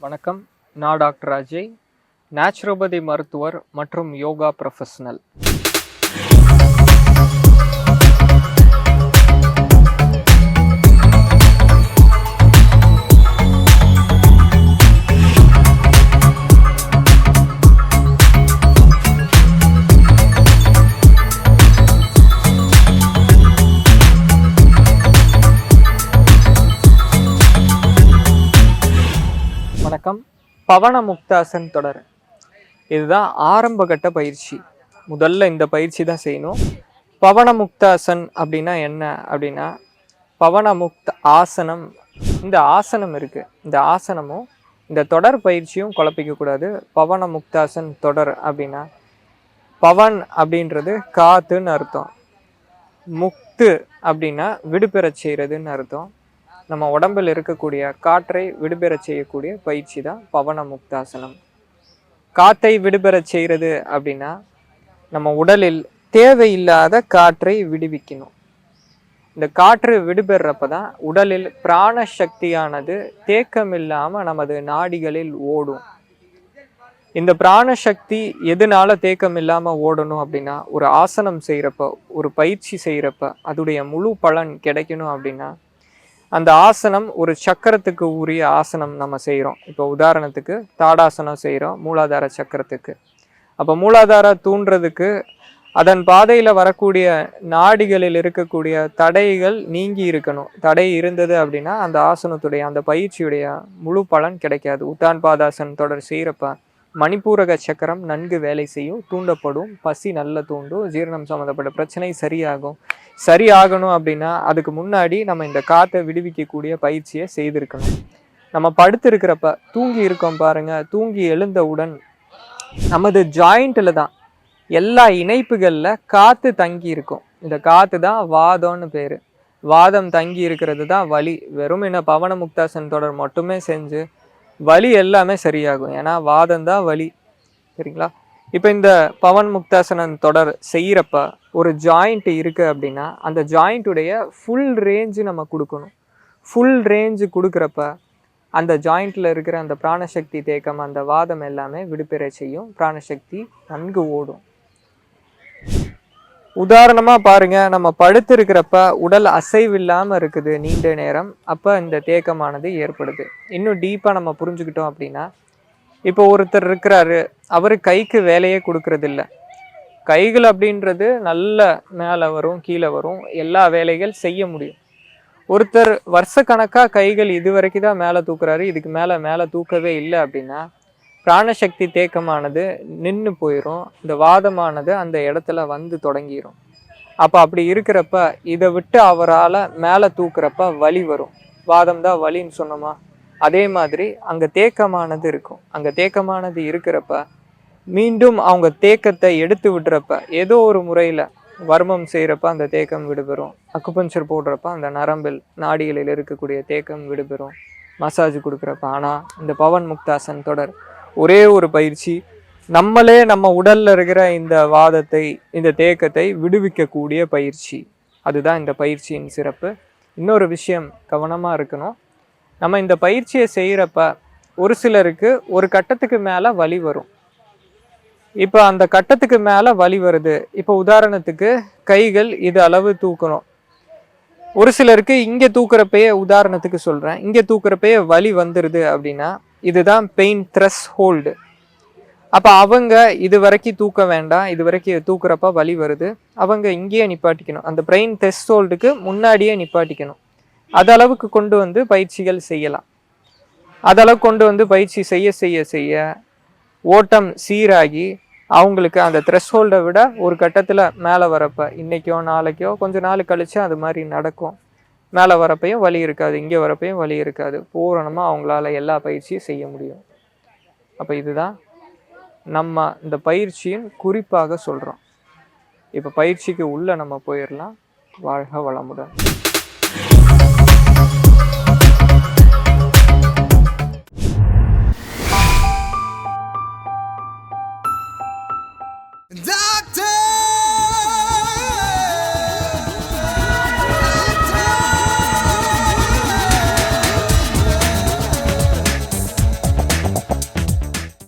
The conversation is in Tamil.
வணக்கம். நான் டாக்டர் அஜய். நேச்சுரோபதி மருத்துவர் மற்றும் யோகா ப்ரொஃபஷனல் வணக்கம். பவன முக்தாசன் தொடர். இதுதான் ஆரம்ப கட்ட பயிற்சி. முதல்ல இந்த பயிற்சி தான் செய்யணும். பவன முக்தாசன் அப்படின்னா என்ன? அப்படின்னா பவன முக்த ஆசனம். இந்த ஆசனம் இருக்குது இந்த ஆசனமும் இந்த தொடர் பயிற்சியும் குழப்பிக்கக்கூடாது பவன முக்தாசன் தொடர் அப்படின்னா பவன் அப்படின்றது காத்துன்னு அர்த்தம். முக்து அப்படின்னா விடுபெறச் செய்கிறதுன்னு அர்த்தம். நம்ம உடம்பில் இருக்கக்கூடிய காற்றை விடுபெறச் செய்யக்கூடிய பயிற்சி தான் பவன முக்தாசனம் காற்றை விடுபெறச் செய்கிறது அப்படின்னா நம்ம உடலில் தேவையில்லாத காற்றை விடுவிக்கணும். இந்த காற்று விடுபெறப்ப தான் உடலில் பிராண சக்தியானது தேக்கமில்லாமல் நமது நாடிகளில் ஓடும். இந்த பிராண சக்தி எதனால தேக்கம் இல்லாமல் ஓடணும் அப்படின்னா ஒரு ஆசனம் செய்கிறப்ப ஒரு பயிற்சி செய்கிறப்ப அதுடைய முழு பலன் கிடைக்கணும் அப்படின்னா அந்த ஆசனம் ஒரு சக்கரத்துக்கு உரிய ஆசனம் நம்ம செய்கிறோம் இப்போ உதாரணத்துக்கு தாடாசனம் செய்கிறோம் மூலாதார சக்கரத்துக்கு. அப்போ மூலாதார தூண்டுறதுக்கு அதன் பாதையில் வரக்கூடிய நாடிகளில் இருக்கக்கூடிய தடைகள் நீங்கி இருக்கணும். தடை இருந்தது அப்படின்னா அந்த ஆசனத்துடைய அந்த பயிற்சியுடைய முழு பலன் கிடைக்காது. உத்தான் பாதாசன் தொடர் செய்கிறப்ப மணிப்பூரக சக்கரம் நன்கு வேலை செய்யும் தூண்டப்படும் பசி நல்ல தூண்டும் ஜீரணம் சம்மந்தப்பட்ட பிரச்சனை சரியாகும். சரியாகணும் அப்படின்னா அதுக்கு முன்னாடி நம்ம இந்த காற்றை விடுவிக்கக்கூடிய பயிற்சியை செய்திருக்கணும். நம்ம படுத்திருக்கிறப்ப தூங்கி இருக்கோம் பாருங்க தூங்கி எழுந்தவுடன் நமது ஜாயிண்ட்டில் தான் எல்லா இணைப்புகளில் காற்று தங்கி இருக்கும். இந்த காற்று தான் வாதம்னு பேர். வாதம் தங்கி இருக்கிறது தான் வலி. வெறும் என்ன பவன முக்தாசன் தொடர் மட்டுமே செஞ்சு வலி எல்லாமே சரியாகும். ஏன்னா வாதம் தான் வலி. சரிங்களா? இப்போ இந்த பவன் முக்தாசனன் தொடர் செய்கிறப்ப ஒரு ஜாயிண்ட் இருக்குது அப்படின்னா அந்த ஜாயிண்ட்டுடைய ஃபுல் ரேஞ்சு நம்ம கொடுக்கணும். ஃபுல் ரேஞ்சு கொடுக்குறப்ப அந்த ஜாயிண்ட்டில் இருக்கிற அந்த பிராணசக்தி தேக்கம் அந்த வாதம் எல்லாமே விடுபெற செய்யும். பிராணசக்தி நன்கு ஓடும். உதாரணமாக பாருங்கள் நம்ம படுத்திருக்கிறப்ப உடல் அசைவில்லாமல் இருக்குது நீண்ட நேரம். அப்போ இந்த தேக்கமானது ஏற்படுது. இன்னும் டீப்பாக நம்ம புரிஞ்சுக்கிட்டோம் அப்படின்னா இப்போ ஒருத்தர் இருக்கிறாரு அவர் கைக்கு வேலையே கொடுக்கறதில்ல. கைகள் அப்படின்றது நல்ல மேலே வரும் கீழே வரும். எல்லா வேலைகள் செய்ய முடியும். ஒருத்தர் வருஷக்கணக்காக கைகள் இது வரைக்கும் தான் மேலே தூக்குறாரு இதுக்கு மேலே மேலே தூக்கவே இல்லை அப்படின்னா பிராணசக்தி தேக்கமானது நின்று போயிடும் இந்த வாதமானது அந்த இடத்துல வந்து தொடங்கிடும் அப்போ அப்படி இருக்கிறப்ப இதை விட்டு அவரால் மேலே தூக்குறப்ப வலி வரும். வாதம் தான் வலின்னு சொன்னோமா? அதே மாதிரி அங்கே தேக்கமானது இருக்கும். அங்கே தேக்கமானது இருக்கிறப்ப மீண்டும் அவங்க தேக்கத்தை எடுத்து விடுறப்ப ஏதோ ஒரு முறையில் வர்மம் செய்கிறப்ப அந்த தேக்கம் விடுபெறும். அக்குபஞ்சர் போடுறப்ப அந்த நரம்பில் நாடிகளில் இருக்கக்கூடிய தேக்கம் விடுபெறும். மசாஜ் கொடுக்குறப்ப. ஆனால் இந்த பவன் முக்தாசன் தொடர் ஒரே ஒரு பயிற்சி. நம்மளே நம்ம உடல்ல இருக்கிற இந்த வாதத்தை இந்த தேக்கத்தை விடுவிக்கக்கூடிய பயிற்சி. அதுதான் இந்த பயிற்சியின் சிறப்பு. இன்னொரு விஷயம் கவனமாக இருக்கணும். நம்ம இந்த பயிற்சியை செய்கிறப்ப ஒரு சிலருக்கு ஒரு கட்டத்துக்கு மேலே வலி வரும். இப்போ அந்த கட்டத்துக்கு மேலே வலி வருது. இப்போ உதாரணத்துக்கு கைகள் இது அளவு தூக்கணும். ஒரு சிலருக்கு இங்கே தூக்குறப்பயே உதாரணத்துக்கு சொல்கிறேன் இங்கே தூக்குறப்பயே வலி வந்துடுது அப்படின்னா இதுதான் பெயின் த்ரெஸ் ஹோல்டு அப்போ அவங்க இது வரைக்கும் தூக்க வேண்டாம் இது வரைக்கும் தூக்குறப்ப வலி வருது. அவங்க இங்கேயே நிப்பாட்டிக்கணும். அந்த பிரெயின் டெஸ்ட் ஹோல்டுக்கு முன்னாடியே நிப்பாட்டிக்கணும். அதளவுக்கு கொண்டு வந்து பயிற்சிகள் செய்யலாம். அதளவு கொண்டு வந்து பயிற்சி செய்ய செய்ய செய்ய ஓட்டம் சீராகி அவங்களுக்கு அந்த த்ரெஷ்ஹோல்டை விட ஒரு கட்டத்தில் மேலே வரப்போ இன்னைக்கோ நாளைக்கோ கொஞ்சம் நாள் கழிச்சு அது மாதிரி நடக்கும். மேலே வரப்பையும் வலி இருக்காது இங்கே வரப்பையும் வலி இருக்காது. பூரணமாக அவங்களால எல்லா பயிற்சியும் செய்ய முடியும். அப்போ இதுதான் நம்ம இந்த பயிற்சியின் குறிப்பாக சொல்கிறோம் இப்போ பயிற்சிக்கு உள்ளே நம்ம போயிடலாம் வாழ்க வளமுடன்.